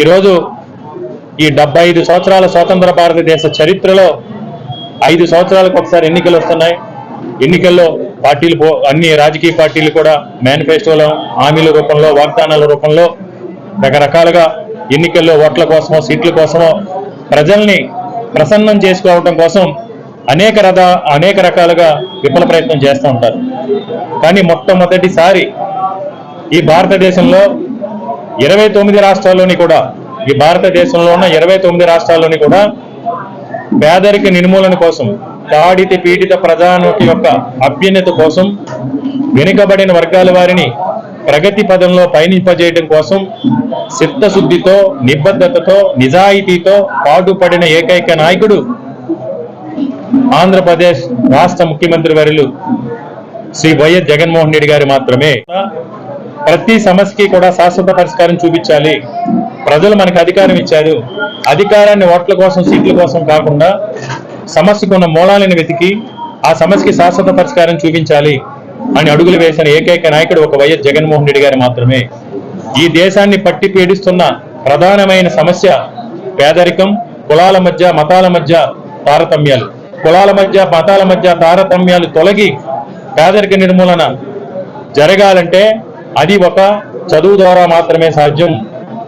ఈరోజు ఈ డెబ్బై ఐదు సంవత్సరాల స్వతంత్ర భారతదేశ చరిత్రలో ఐదు సంవత్సరాలకు ఒకసారి ఎన్నికలు వస్తున్నాయి. ఎన్నికల్లో పార్టీలు పో- అన్ని రాజకీయ పార్టీలు కూడా మేనిఫెస్టోలో హామీల రూపంలో వాగ్దానాల రూపంలో రకరకాలుగా ఎన్నికల్లో ఓట్ల కోసమో సీట్ల కోసమో ప్రజల్ని ప్రసన్నం చేసుకోవటం కోసం అనేక రథ అనేక రకాలుగా విఫల ప్రయత్నం చేస్తూ ఉంటారు. కానీ మొట్టమొదటిసారి ఈ భారతదేశంలో ఇరవై తొమ్మిది రాష్ట్రాల్లోని కూడా ఈ భారతదేశంలో ఉన్న ఇరవై తొమ్మిది రాష్ట్రాల్లోని కూడా పేదరిక నిర్మూలన కోసం తాడిత పీడిత ప్రధానోటి యొక్క అభ్యున్నత కోసం వెనుకబడిన వర్గాల వారిని ప్రగతి పదంలో పయనింపజేయడం కోసం చిత్తశుద్ధితో నిబద్ధతతో నిజాయితీతో పాటుపడిన ఏకైక నాయకుడు ఆంధ్రప్రదేశ్ రాష్ట్ర ముఖ్యమంత్రి వర్యులు శ్రీ వైఎస్ జగన్మోహన్ రెడ్డి గారు మాత్రమే. ప్రతి సమస్యకి కూడా శాశ్వత పరిష్కారం చూపించాలి. ప్రజలు మనకి అధికారం ఇచ్చారు. అధికారాన్ని ఓట్ల కోసం సీట్ల కోసం కాకుండా సమస్యకు ఉన్న మూలాలను వెతికి ఆ సమస్యకి శాశ్వత పరిష్కారం చూపించాలి అని అడుగులు వేసిన ఏకైక నాయకుడు ఒక వైఎస్ జగన్మోహన్ రెడ్డి గారు మాత్రమే. ఈ దేశాన్ని పట్టి పీడిస్తున్న ప్రధానమైన సమస్య పేదరికం కులాల మధ్య మతాల మధ్య తారతమ్యాలు. కులాల మధ్య మతాల మధ్య తారతమ్యాలు తొలగి పేదరిక నిర్మూలన జరగాలంటే అది ఒక చదువు ద్వారా మాత్రమే సాధ్యం.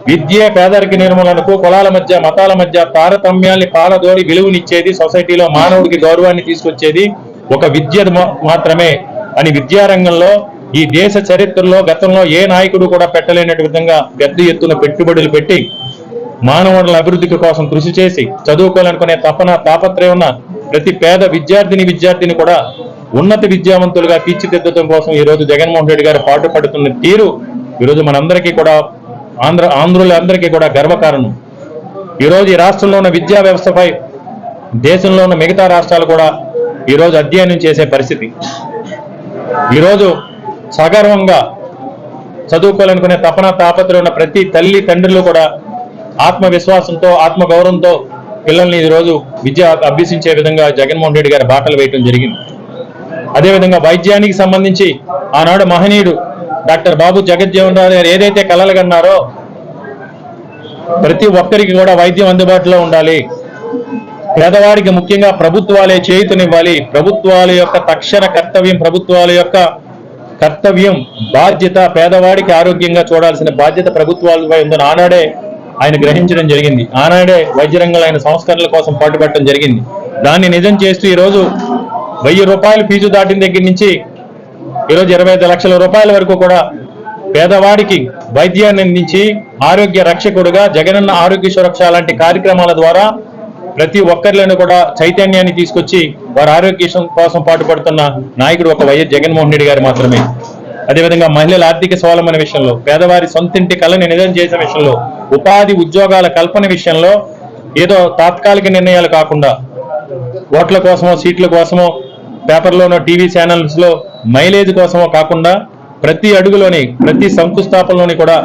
విద్య పేదరిక నిర్మూలనకు కులాల మధ్య మతాల మధ్య తారతమ్యాల్ని పాలదోడి విలువనిచ్చేది సొసైటీలో మానవుడికి గౌరవాన్ని తీసుకొచ్చేది ఒక విద్య మాత్రమే. అని విద్యారంగంలో ఈ దేశ చరిత్రలో గతంలో ఏ నాయకుడు కూడా పెట్టలేనటు విధంగా పెద్ద ఎత్తున పెట్టుబడులు పెట్టి మానవుల అభివృద్ధికి కోసం కృషి చేసి చదువుకోవాలనుకునే తపన తాపత్రయం ఉన్న ప్రతి పేద విద్యార్థిని విద్యార్థిని కూడా ఉన్నత విద్యావంతులుగా తీర్చిదిద్దడం కోసం ఈ రోజు జగన్మోహన్ రెడ్డి గారు పాటుపడుతున్న తీరు ఈరోజు మనందరికీ కూడా ఆంధ్ర ఆంధ్రులందరికీ కూడా గర్వకారణం. ఈరోజు ఈ రాష్ట్రంలో ఉన్న విద్యా వ్యవస్థపై దేశంలో ఉన్న మిగతా రాష్ట్రాలు కూడా ఈరోజు అధ్యయనం చేసే పరిస్థితి. ఈరోజు సగర్వంగా చదువుకోవాలనుకునే తపన తాపత్రయం ఉన్న ప్రతి తల్లి తండ్రులు కూడా ఆత్మవిశ్వాసంతో ఆత్మగౌరవంతో పిల్లల్ని ఈరోజు విద్య అభ్యసించే విధంగా జగన్మోహన్ రెడ్డి గారి బాటలు వేయటం జరిగింది. అదేవిధంగా వైద్యానికి సంబంధించి ఆనాడు మహనీయుడు డాక్టర్ బాబు జగజ్జీవన్ రావు గారు ఏదైతే కలలు కన్నారో ప్రతి ఒక్కరికి కూడా వైద్యం అందుబాటులో ఉండాలి. పేదవారికి ముఖ్యంగా ప్రభుత్వాలే చేయుతనివ్వాలి. ప్రభుత్వాల యొక్క తక్షణ కర్తవ్యం ప్రభుత్వాల యొక్క కర్తవ్యం బాధ్యత పేదవాడికి ఆరోగ్యంగా చూడాల్సిన బాధ్యత ప్రభుత్వాలపై ఉందని ఆనాడే ఆయన గ్రహించడం జరిగింది. ఆనాడే వైద్య రంగంలో ఆయన సంస్కరణల కోసం పాటుపడటం జరిగింది. దాన్ని నిజం చేస్తూ ఈరోజు వెయ్యి రూపాయలు ఫీజు దాటిన దగ్గర నుంచి ఈరోజు ఇరవై ఐదు లక్షల రూపాయల వరకు కూడా పేదవాడికి వైద్యాన్ని అందించి ఆరోగ్య రక్షకుడుగా జగనన్న ఆరోగ్య సురక్ష లాంటి కార్యక్రమాల ద్వారా ప్రతి ఒక్కరిలోనూ కూడా చైతన్యాన్ని తీసుకొచ్చి వారి ఆరోగ్య కోసం పాటుపడుతున్న నాయకుడు ఒక వైఎస్ జగన్మోహన్ రెడ్డి గారు మాత్రమే. అదేవిధంగా మహిళల ఆర్థిక స్వావలంబన విషయంలో పేదవారి సొంతింటి కళని నిజం చేసిన విషయంలో ఉపాధి ఉద్యోగాల కల్పన విషయంలో ఏదో తాత్కాలిక నిర్ణయాలు కాకుండా ఓట్ల కోసమో సీట్ల కోసమో పేపర్లోనో టీవీ ఛానల్స్లో మైలేజ్ కోసమో కాకుండా ప్రతి అడుగులోని ప్రతి శంకుస్థాపనలోని కూడా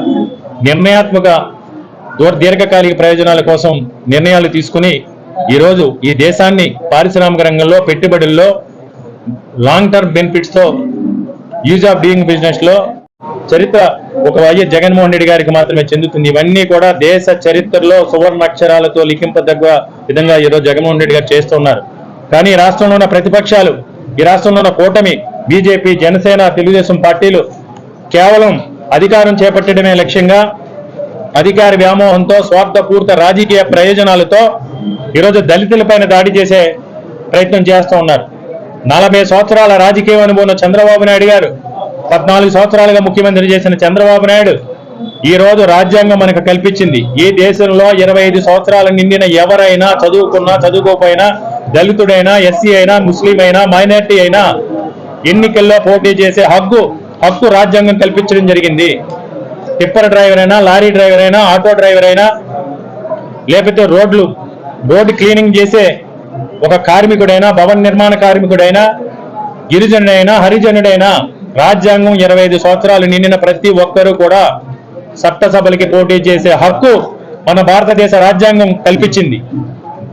నిర్ణయాత్మక దీర్ఘకాలిక ప్రయోజనాల కోసం నిర్ణయాలు తీసుకుని ఈరోజు ఈ దేశాన్ని పారిశ్రామిక రంగంలో పెట్టుబడుల్లో లాంగ్ టర్మ్ బెనిఫిట్స్తో యూజ్ ఆఫ్ డూయింగ్ బిజినెస్లో చరిత్ర ఒక వైఎస్ జగన్మోహన్ రెడ్డి గారికి మాత్రమే చెందుతుంది. ఇవన్నీ కూడా దేశ చరిత్రలో సువర్ణ అక్షరాలతో లిఖింపదగ్గ విధంగా ఈరోజు జగన్మోహన్ రెడ్డి గారు చేస్తున్నారు కానీ రాష్ట్రంలో ఉన్న ప్రతిపక్షాలు ఈ రాష్ట్రంలో ఉన్న కూటమి బీజేపీ జనసేన తెలుగుదేశం పార్టీలు కేవలం అధికారం చేపట్టడమే లక్ష్యంగా అధికార వ్యామోహంతో స్వార్థపూర్త రాజకీయ ప్రయోజనాలతో ఈరోజు దళితులపైన దాడి చేసే ప్రయత్నం చేస్తూ ఉన్నారు. నలభై సంవత్సరాల రాజకీయ అనుభవం చంద్రబాబు నాయుడు గారు పద్నాలుగు సంవత్సరాలుగా ముఖ్యమంత్రి చేసిన చంద్రబాబు నాయుడు ఈ రోజు రాజ్యాంగం మనకు కల్పించింది. ఈ దేశంలో ఇరవై ఐదు సంవత్సరాలు నిండిన ఎవరైనా చదువుకున్నా చదువుకోకపోయినా దళితుడైనా ఎస్సీ అయినా ముస్లిం అయినా మైనార్టీ అయినా ఎన్నికల్లో పోటీ చేసే హక్కు హక్కు రాజ్యాంగం కల్పించడం జరిగింది. టిప్పర్ డ్రైవర్ అయినా లారీ డ్రైవర్ అయినా ఆటో డ్రైవర్ అయినా లేకపోతే రోడ్లు రోడ్డు క్లీనింగ్ చేసే ఒక కార్మికుడైనా భవన నిర్మాణ కార్మికుడైనా గిరిజనుడైనా హరిజనుడైనా రాజ్యాంగం ఇరవై ఐదు సంవత్సరాలు నిండిన ప్రతి ఒక్కరూ కూడా చట్టసభలకి పోటీ చేసే హక్కు మన భారతదేశ రాజ్యాంగం కల్పించింది.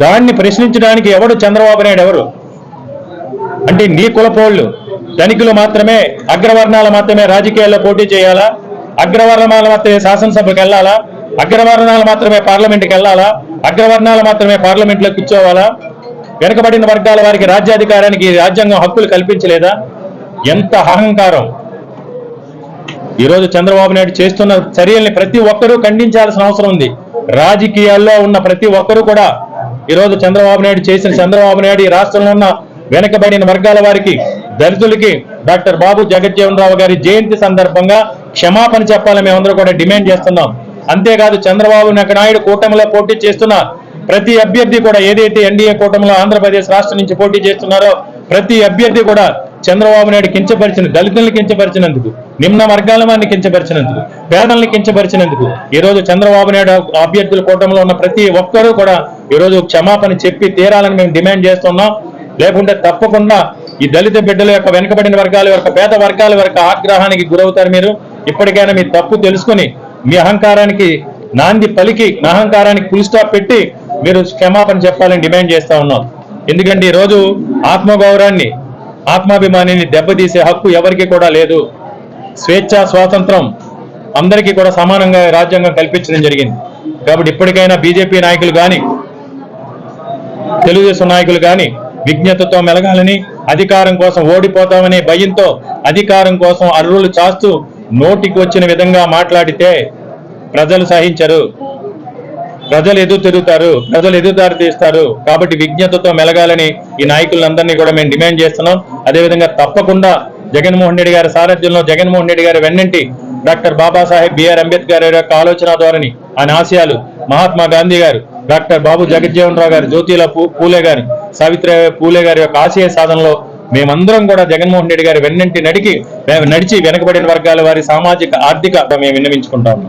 దాన్ని ప్రశ్నించడానికి ఎవడు చంద్రబాబు నాయుడు ఎవరు? అంటే నీ కులపోళ్ళు. ధనికులు మాత్రమే అగ్రవర్ణాలు మాత్రమే రాజకీయాల్లో పోటీ చేయాలా? అగ్రవర్ణాలు మాత్రమే శాసనసభకు వెళ్ళాలా? అగ్రవర్ణాలు మాత్రమే పార్లమెంట్కి వెళ్ళాలా? అగ్రవర్ణాలు మాత్రమే పార్లమెంట్లో కూర్చోవాలా? వెనుకబడిన వర్గాల వారికి రాజ్యాధికారానికి రాజ్యాంగం హక్కులు కల్పించలేదా? ఎంత అహంకారం. ఈరోజు చంద్రబాబు నాయుడు చేస్తున్న చర్యల్ని ప్రతి ఒక్కరూ ఖండించాల్సిన అవసరం ఉంది. రాజకీయాల్లో ఉన్న ప్రతి ఒక్కరూ కూడా ఈరోజు చంద్రబాబు నాయుడు చేసిన చంద్రబాబు నాయుడు ఈ రాష్ట్రంలో ఉన్న వెనుకబడిన వర్గాల వారికి దళితులకి డాక్టర్ బాబు జగజ్జీవన్ రావు గారి జయంతి సందర్భంగా క్షమాపణ చెప్పాలని మేమందరూ కూడా డిమాండ్ చేస్తున్నాం. అంతేకాదు చంద్రబాబు నాయుడు కూటమిలో పోటీ చేస్తున్న ప్రతి అభ్యర్థి కూడా ఏదైతే ఎన్డీఏ కూటమిలో ఆంధ్రప్రదేశ్ రాష్ట్రం నుంచి పోటీ చేస్తున్నారో ప్రతి అభ్యర్థి కూడా చంద్రబాబు నాయుడు కించపరిచిన దళితుల్ని కించపరిచినందుకు నిమ్న వర్గాల వారిని కించపరిచినందుకు పేదల్ని కించపరిచినందుకు ఈ రోజు చంద్రబాబు నాయుడు అభ్యర్థుల కూటమిలో ఉన్న ప్రతి ఒక్కరూ కూడా ఈ రోజు క్షమాపణ చెప్పి తీరాలని మేము డిమాండ్ చేస్తున్నాం. లేకుంటే తప్పకుండా ఈ దళిత బిడ్డల యొక్క వెనుకబడిన వర్గాల యొక్క పేద వర్గాల యొక్క ఆగ్రహానికి గురవుతారు మీరు. ఇప్పటికైనా మీ తప్పు తెలుసుకుని మీ అహంకారానికి నాంది పలికి నా అహంకారానికి ఫుల్ స్టాప్ పెట్టి మీరు క్షమాపణ చెప్పాలని డిమాండ్ చేస్తా ఉన్నాం. ఎందుకంటే ఈ రోజు ఆత్మగౌరవాన్ని ఆత్మాభిమానిని దెబ్బతీసే హక్కు ఎవరికి కూడా లేదు. స్వేచ్ఛ స్వాతంత్రం అందరికీ కూడా సమానంగా రాజ్యాంగం కల్పించడం జరిగింది. కాబట్టి ఇప్పటికైనా బీజేపీ నాయకులు కానీ తెలుగుదేశం నాయకులు కానీ విజ్ఞతతో మెలగాలని అధికారం కోసం ఓడిపోతామనే భయంతో అధికారం కోసం అర్రులు చాస్తూ నోటికి వచ్చిన విధంగా మాట్లాడితే ప్రజలు సహించరు. ప్రజలు ఎదురు తిరుగుతారు ప్రజలు ఎదురుదారి తీస్తారు. కాబట్టి విజ్ఞతతో మెలగాలని ఈ నాయకులందరినీ కూడా మేము డిమాండ్ చేస్తున్నాం. అదేవిధంగా తప్పకుండా జగన్మోహన్ రెడ్డి గారి సారథ్యంలో జగన్మోహన్ రెడ్డి గారి వెన్నంటి డాక్టర్ బాబాసాహెబ్ బిఆర్ అంబేద్కర్ యొక్క ఆలోచన ద్వారాని ఆయన ఆశయాలు మహాత్మా గాంధీ గారు డాక్టర్ బాబు జగజ్జీవన్ రావు గారు జ్యోతిల పూ- పూలే గారు సావిత్రిబాయి పూలే గారి యొక్క ఆశయ సాధనలో మేమందరం కూడా జగన్మోహన్ రెడ్డి గారి వెన్నంటి నడికి నడిచి వెనకబడిన వర్గాల వారి సామాజిక ఆర్థిక మేము విన్నవించుకుంటాము.